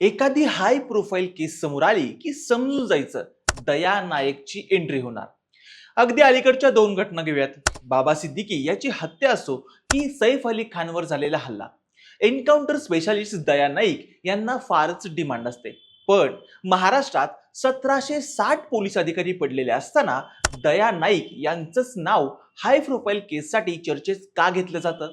एखादी हाय प्रोफाईल केस समोर आली की समजून जायचं दया नायकची एंट्री होणार. अगदी अलीकडच्या दोन घटना घेऊयात. बाबा सिद्दीकी याची हत्या असो की सैफ अली खानवर झालेला हल्ला. एन्काउंटर स्पेशालिस्ट दया नाईक यांना फारच डिमांड असते. पण महाराष्ट्रात सतराशे साठ पोलीस अधिकारी पडलेले असताना दया नाईक यांचंच नाव हाय प्रोफाईल केससाठी चर्चेत का घेतलं जातं?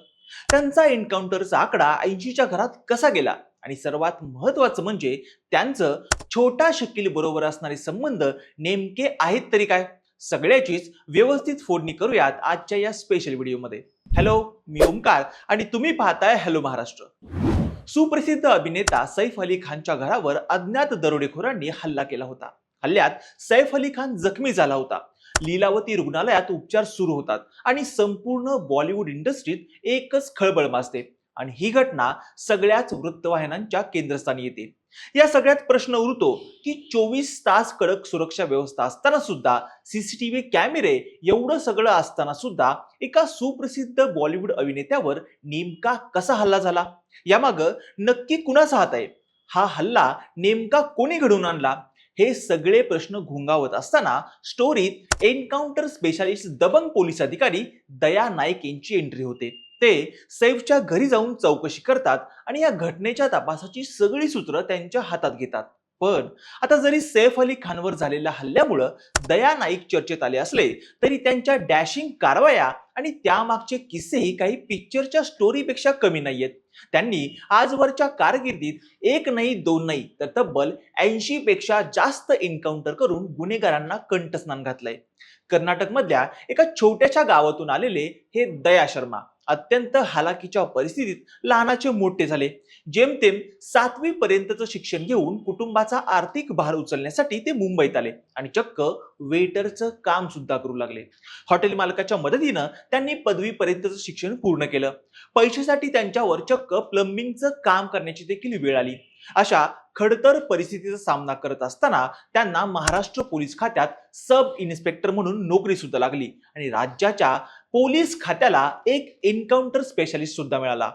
त्यांचा एन्काउंटरचा आकडा ऐंशीच्या घरात कसा गेला? आणि सर्वात महत्वाचं म्हणजे त्यांचं छोटा शकील बरोबर असणारे संबंध नेमके आहेत तरी काय? सगळ्याचीच व्यवस्थित फोडणी करूयात आजच्या या स्पेशल व्हिडिओमध्ये हॅलो मी ओमकार आणि तुम्ही पाहताय हॅलो महाराष्ट्र. सुप्रसिद्ध अभिनेता सैफ अली खानच्या घरावर अज्ञात दरोडेखोरांनी हल्ला केला होता. हल्ल्यात सैफ अली खान जखमी झाला होता. लीलावती रुग्णालयात उपचार सुरू होतात आणि संपूर्ण बॉलिवूड इंडस्ट्रीत एकच खळबळ माजते. आणि ही घटना सगळ्याच वृत्तवाहिन्यांच्या केंद्रस्थानी येते. या सगळ्यात प्रश्न उरतो की चोवीस तास कडक सुरक्षा व्यवस्था असताना सुद्धा सीसीटीव्ही कॅमेरे एवढं सगळं असताना सुद्धा एका सुप्रसिद्ध बॉलिवूड अभिनेत्यावर नेमका कसा हल्ला झाला? यामाग नक्की कुणाचा हात आहे? हा हल्ला नेमका कोणी घडवून आणला? हे सगळे प्रश्न घुंगावत असताना स्टोरीत एन्काउंटर स्पेशालिस्ट दबंग पोलीस अधिकारी दया नाईक यांची एंट्री होते. ते सैफच्या घरी जाऊन चौकशी करतात आणि या घटनेच्या तपासाची सगळी सूत्र त्यांच्या हातात घेतात. पण आता जरी सैफ अली खानवर झालेल्या हल्ल्यामुळं दया नाईक चर्चेत आले असले तरी त्यांच्या डॅशिंग कारवाया आणि त्यामागचे किस्सेही काही पिक्चरच्या स्टोरीपेक्षा कमी नाहीयेत. त्यांनी आजवरच्या कारकिर्दीत एक नाही दोन नाही तर तब्बल ऐंशी पेक्षा जास्त एन्काउंटर करून गुन्हेगारांना कंठस्नान घातलंय. कर्नाटकमधल्या एका छोट्याशा गावातून आलेले हे दया शर्मा. अत्यंत हालाकीच्या परिस्थितीत लहानाचे मोठे झाले. जेमतेम सातवी पर्यंतचं शिक्षण घेऊन कुटुंबाचा आर्थिक भार उचलण्यासाठी ते मुंबईत आले आणि चक्क वेटरचं काम सुद्धा करू लागले. हॉटेल मालकाच्या मदतीनं त्यांनी पदवीपर्यंतचं शिक्षण पूर्ण केलं. पैशासाठी त्यांच्यावर चक्क प्लंबिंगचं काम करण्याची देखील वेळ आली. अशा खडतर परिस्थितीचा सामना करत असताना त्यांना महाराष्ट्र पोलीस खात्यात सब इन्स्पेक्टर म्हणून नोकरी सुद्धा लागली आणि राज्याच्या पोलीस खात्याला एक एन्काउंटर स्पेशालिस्ट सुद्धा मिळाला.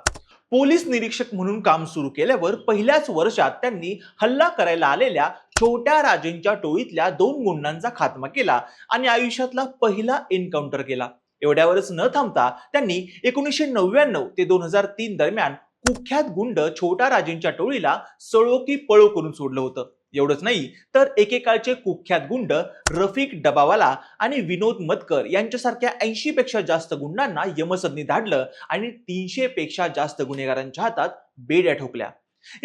पोलीस निरीक्षक म्हणून काम सुरू केल्यावर पहिल्याच वर्षात त्यांनी हल्ला करायला आलेल्या छोट्या राजेंच्या टोळीतल्या दोन गुंडांचा खात्मा केला आणि आयुष्यातला पहिला एन्काउंटर केला. एवढ्यावरच न थांबता त्यांनी एकोणीसशे नव्याण्णव ते दोन हजार तीन दरम्यान कुख्यात गुंड छोटा राजेंच्या टोळीला सळो की पळो करून सोडलं होतं. एवढंच नाही तर एकेकाळचे कुख्यात गुंड रफिक डबावाला आणि विनोद मतकर यांच्यासारख्या ऐंशी पेक्षा जास्त गुंडांना यमसदनी धाडलं आणि तीनशे पेक्षा जास्त गुन्हेगारांच्या हातात बेड्या ठोकल्या.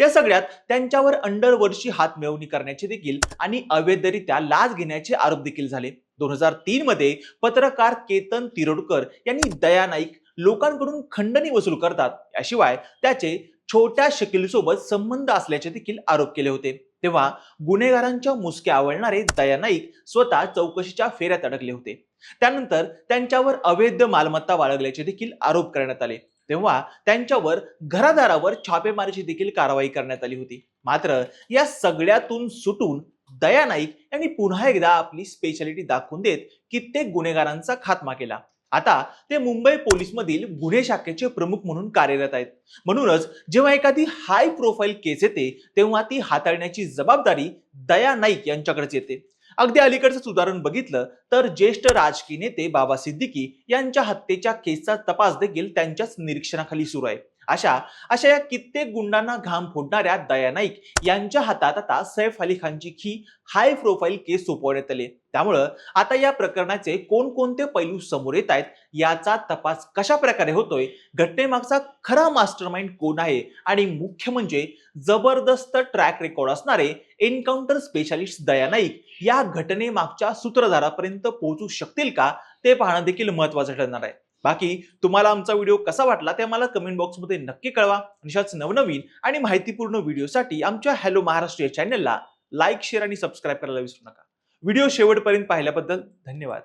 या सगळ्यात त्यांच्यावर अंडरवर्डची हात मिळवणी करण्याचे देखील आणि अवैधरित्या लाच घेण्याचे आरोप देखील झाले. दोन हजार तीन मध्ये पत्रकार केतन तिरोडकर यांनी दया नाईक लोकांकडून खंडणी वसूल करतात. याशिवाय त्याचे छोट्या शकीलसोबत संबंध असल्याचे देखील आरोप केले होते. तेव्हा गुन्हेगारांच्या मुसक्या आवळणारे दया नाईक स्वतः चौकशीच्या फेऱ्यात अडकले होते. त्यानंतर त्यांच्यावर अवैध मालमत्ता बाळगल्याचे देखील आरोप करण्यात आले. तेव्हा त्यांच्यावर घरादारावर छापेमारीची देखील कारवाई करण्यात आली होती. मात्र या सगळ्यातून सुटून दया नाईक यांनी पुन्हा एकदा आपली स्पेशालिटी दाखवून देत कित्येक गुन्हेगारांचा खात्मा केला. आता ते मुंबई पोलीस मधील गुन्हे शाखेचे प्रमुख म्हणून कार्यरत आहेत. म्हणूनच जेव्हा एखादी हाय प्रोफाईल केस येते तेव्हा ती हाताळण्याची जबाबदारी दया नाईक यांच्याकडेच येते. अगदी अलीकडचंच उदाहरण बघितलं तर ज्येष्ठ राजकीय नेते बाबा सिद्दीकी यांच्या हत्येच्या केसचा तपास देखील त्यांच्याच निरीक्षणाखाली सुरू आहे. अशा अशा या कित्येक गुंडांना घाम फोडणाऱ्या दया नाईक यांच्या हातात आता सैफ अली खानची ही हाय प्रोफाईल केस सोपवण्यात आले. त्यामुळं आता या प्रकरणाचे कोणकोणते पैलू समोर येत आहेत याचा तपास कशा प्रकारे होतोय घटनेमागचा खरा मास्टरमाइंड कोण आहे आणि मुख्य म्हणजे जबरदस्त ट्रॅक रेकॉर्ड असणारे एन्काउंटर स्पेशालिस्ट दया नाईक या घटनेमागच्या सूत्रधारापर्यंत पोहोचू शकतील का ते पाहणं देखील महत्वाचं ठरणार आहे. बाकी तुम्हाला आमचा व्हिडिओ कसा वाटला ते आम्हाला कमेंट बॉक्समध्ये नक्की कळवा. अशाच नवनवीन आणि माहितीपूर्ण व्हिडिओसाठी आमच्या हॅलो महाराष्ट्र या चॅनलला लाईक शेअर आणि सबस्क्राईब करायला विसरू नका. व्हिडिओ शेवटपर्यंत पाहिल्याबद्दल धन्यवाद.